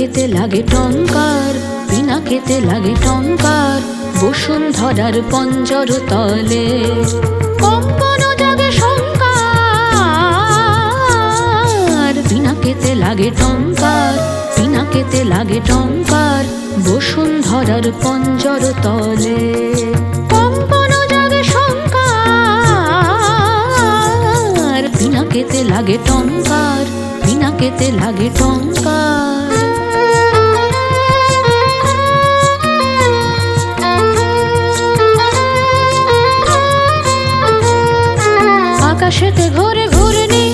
পিনাকেতে লাগে টঙ্কার পিনাকেতে লাগে টঙ্কার, বসুন্ধরার পঞ্জর তলে। কম্পন জাগে শঙ্কার পিনাকেতে লাগে টঙ্কার পিনাকেতে লাগে টঙ্কার, বসুন্ধরার পঞ্জর তলে। কম্পন জাগে শঙ্কার পিনাকেতে লাগে টঙ্কার, বিনা পিনাকেতে লাগে টঙ্কার। আকাশেতে ঘুরে ঘুরে নি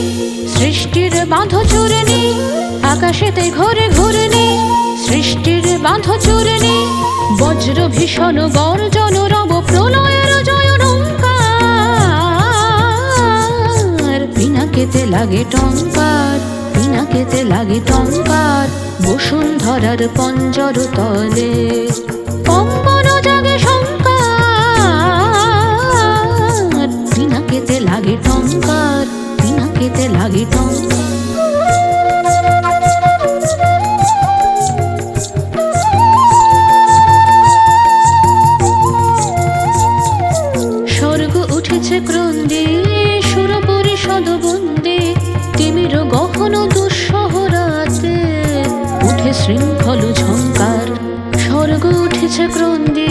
সৃষ্টির বাঁধ চুরে নি আকাশেতে ঘুরে ঘুরে নি সৃষ্টির বাঁধ চুরে নি বজ্র ভীষণ গর্জন রব প্রলয়ের জয় রঙ্কার পিনাকেতে লাগে টঙ্কার, পিনাকেতে লাগে টঙ্কার, বসুন্ধরার পঞ্জর তলে। কম্পন জাগে শঙ্কার লাগে উঠেছে ক্রন্দে সুর পরিষদ বন্দে তিমির গহন দুঃসহরাতে, উঠে শৃঙ্খল ঝঙ্কার, স্বর্গ উঠেছে ক্রন্দে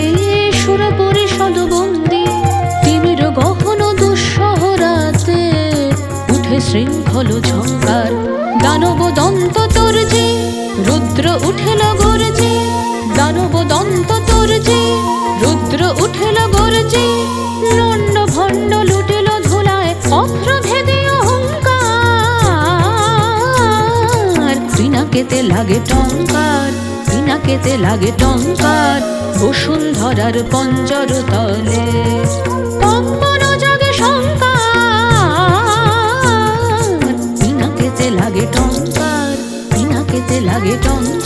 সুর পরিষদ বন্দে তিমির গহন দুঃসহরাতে, উঠে শৃঙ্খল ঝঙ্কার। দানব দন্ত তোর যে রুদ্র উঠেল গর্জে দানব দন্ত তোর রুদ্র উঠেল পিনাকেতে লাগে টঙ্কার পিনাকেতে লাগে টঙ্কার, বসুন্ধরার পঞ্জর তলে। জাগে শঙ্কার লাগে টঙ্কার পিনাকেতে লাগে টঙ্কার।